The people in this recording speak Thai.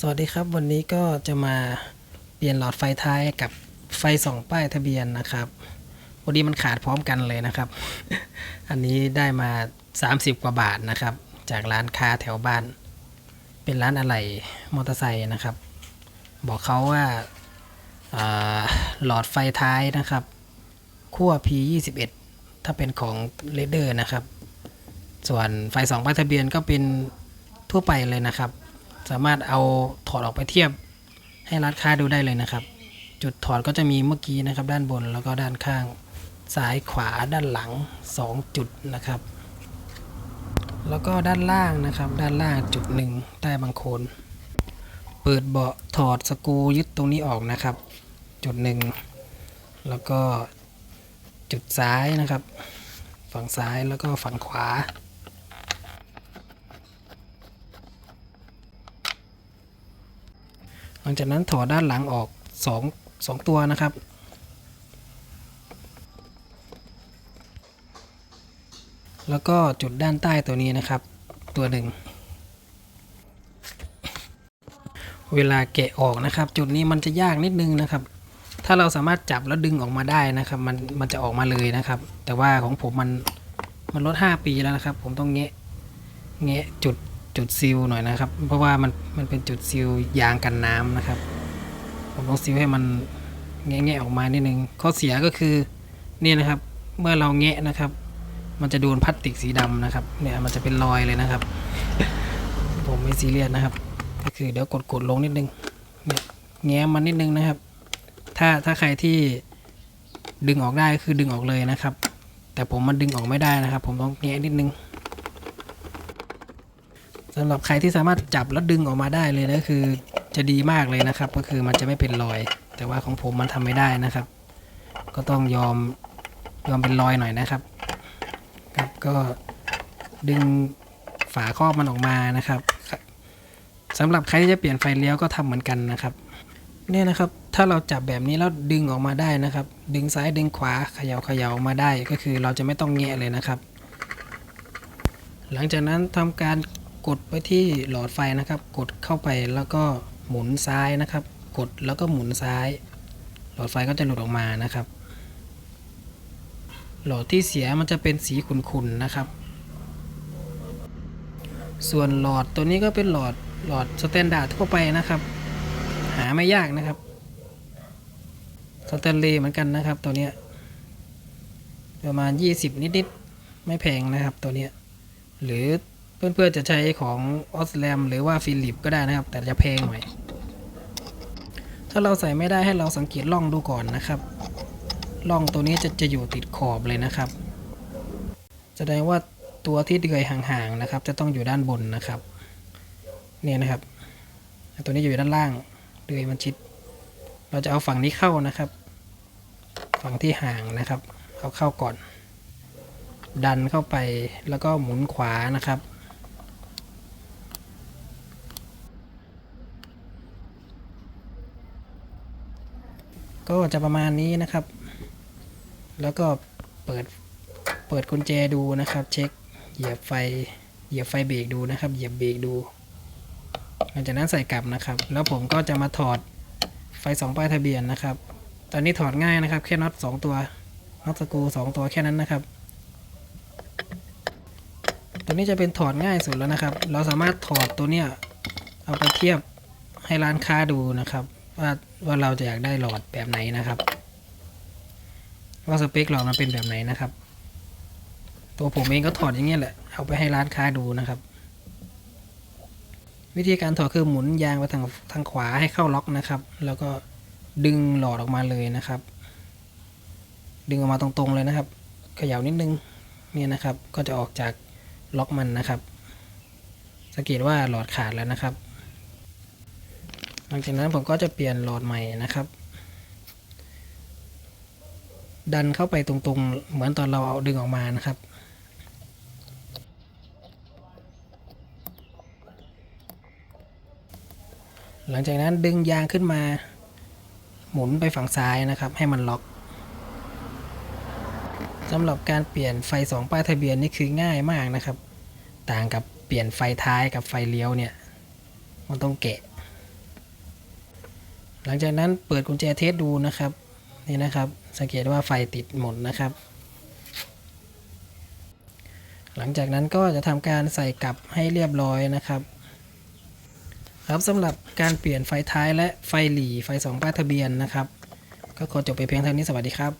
สวัสดีครับ วันนี้ก็จะมาเปลี่ยนหลอดไฟท้ายกับไฟส่องป้ายทะเบียนนะครับวันนี้มันขาดพร้อมกันเลยนะครับ อันนี้ได้มา 30 กว่าบาทนะครับ จากร้านค้าแถวบ้าน เป็นร้านอะไหล่มอเตอร์ไซค์นะครับ บอกเขาว่าาหลอดไฟท้ายนะครับขั้ว P21 ถ้าเป็นของเลเดอร์นะครับ ส่วนไฟสองป้ายทะเบียนก็เป็นทั่วไปเลยนะครับ สามารถเอาถอดออกไปเทียบให้ร้านค้าดูได้เลยนะครับ จุดถอดก็จะมีเมื่อกี้นะครับ ด้านบนแล้วก็ด้านข้างซ้ายขวาด้านหลัง 2 จุดนะครับ แล้วก็ด้านล่างนะครับ ด้านล่างจุดหนึ่งใต้บังโคลนเปิดเบาะถอดสกูยึดตรงนี้ออกนะครับ จุดหนึ่งแล้วก็จุดซ้ายนะครับ ฝั่งซ้ายแล้วก็ฝั่งขวา ลังจากนั้นถอดด้านหลังออกสองสองตัวนะครับ แล้วก็จุดด้านใต้ตัวนี้นะครับ ตัวหนึ่ง เวลาแกะออกนะครับ จุดนี้มันจะยากนิดนึงนะครับ ถ้าเราสามารถจับแล้วดึงออกมาได้นะครับ มันมันจะออกมาเลยนะครับ แต่ว่าของผมมันมันลด 5 ปีแล้วนะครับ ผมต้องแงะแงะจุด จุดซีลหน่อยนะครับ เพราะว่ามันมันเป็นจุดซีลยางกันน้ำนะครับ ผมต้องซีลให้มันแงะแงะออกมานิดนึงข้อเสียก็คือเนี่ยนะครับ เมื่อเราแงะนะครับ มันจะโดนพลาสติกสีดำนะครับ เนี่ยมันจะเป็นรอยเลยนะครับ ผมไม่ซีเรียสนะครับ ก็คือเดี๋ยวกดกดลงนิดนึงเนี่ยแง้มมันนิดนึงนะครับ ถ้าถ้าใครที่ดึงออกได้ก็คือดึงออกเลยนะครับ แต่ผมมันดึงออกไม่ได้นะครับ ผมต้องแงะนิดนึง สำหรับใครที่สามารถจับแล้วดึงออกมาได้เลยนะคือจะดีมากเลยนะครับ ก็คือมันจะไม่เป็นรอย แต่ว่าของผมมันทำไม่ได้นะครับ ก็ต้องยอมยอมเป็นรอยหน่อยนะครับ ครับก็ดึงฝาครอบมันออกมานะครับสำหรับใครที่จะเปลี่ยนไฟเลี้ยวก็ทำเหมือนกันนะครับเนี่ยนะครับถ้าเราจับแบบนี้แล้วดึงออกมาได้นะครับ ดึงซ้ายดึงขวาเขย่าเขย่าออกมาได้ก็คือเราจะไม่ต้องแงะเลยนะครับ หลังจากนั้นทำการ กดไปที่หลอดไฟนะครับ กดเข้าไปแล้วก็หมุนซ้ายนะครับ กดแล้วก็หมุนซ้าย หลอดไฟก็จะหลุดออกมานะครับ หลอดที่เสียมันจะเป็นสีขุ่นๆนะครับ ส่วนหลอดตัวนี้ก็เป็นหลอดหลอดสแตนดาร์ดทั่วไปนะครับ หาไม่ยากนะครับสแตนเลยเหมือนกันนะครับตัวเนี้ยประมาณ 20 นิดๆไม่แพงนะครับตัวเนี้ยหรือ เพื่อนๆจะใช้ของออสแลมหรือว่าฟิลิปก็ได้นะครับ แต่จะแพงหน่อย ถ้าเราใส่ไม่ได้ให้เราสังเกตล่องดูก่อนนะครับล่องตัวนี้จะจะอยู่ติดขอบเลยนะครับ แสดงว่าตัวที่เดือยห่างๆนะครับ จะต้องอยู่ด้านบนนะครับ เนี่ยนะครับ ตัวนี้อยู่ด้านล่าง เดือยมันชิด เราจะเอาฝั่งนี้เข้านะครับ ฝั่งที่ห่างนะครับ เอาเข้าก่อน ดันเข้าไปแล้วก็หมุนขวานะครับ ก็จะประมาณนี้นะครับ แล้วก็เปิดเปิดกุญแจดูนะครับ เช็คเหยียบไฟเหยียบไฟเบรกดูนะครับ เหยียบเบรกดู หลังจากนั้นใส่กลับนะครับ แล้วผมก็จะมาถอดไฟสองป้ายทะเบียนนะครับ ตอนนี้ถอดง่ายนะครับ แค่น็อตสองตัวน็อตสกูสองตัวแค่นั้นนะครับ ตัวนี้จะเป็นถอดง่ายสุดแล้วนะครับ เราสามารถถอดตัวเนี้ยเอาไปเทียบให้ร้านค้าดูนะครับ ว่าว่าเราจะอยากได้หลอดแบบไหนนะครับ ว่าสเปคหลอดมันเป็นแบบไหนนะครับ ตัวผมเองก็ถอดอย่างเงี้ยแหละ เอาไปให้ร้านค้าดูนะครับ วิธีการถอดคือหมุนยางไปทางทางขวาให้เข้าล็อกนะครับ แล้วก็ดึงหลอดออกมาเลยนะครับ ดึงออกมาตรงๆเลยนะครับเขย่านิดนึงเนี่ยนะครับ ก็จะออกจากล็อกมันนะครับ สังเกตว่าหลอดขาดแล้วนะครับ หลังจากนั้นผมก็จะเปลี่ยนหลอดใหม่นะครับ ดันเข้าไปตรงๆ เหมือนตอนเราเอาดึงออกมานะครับหลังจากนั้นดึงยางขึ้นมา หมุนไปฝั่งซ้ายนะครับ ให้มันล็อกสำหรับการเปลี่ยนไฟสองป้ายทะเบียนนี่คือง่ายมากนะครับ ต่างกับเปลี่ยนไฟท้ายกับไฟเลี้ยวเนี่ย มันต้องแกะ หลังจากนั้นเปิดกุญแจเทสดูนะครับนี่นะครับสังเกตว่าไฟติดหมดนะครับ หลังจากนั้นก็จะทำการใส่กลับให้เรียบร้อยนะครับ ครับสำหรับการเปลี่ยนไฟท้ายและไฟหลีไฟสองป้ายทะเบียนนะครับ ก็ขอจบไปเพียงเท่านี้สวัสดีครับ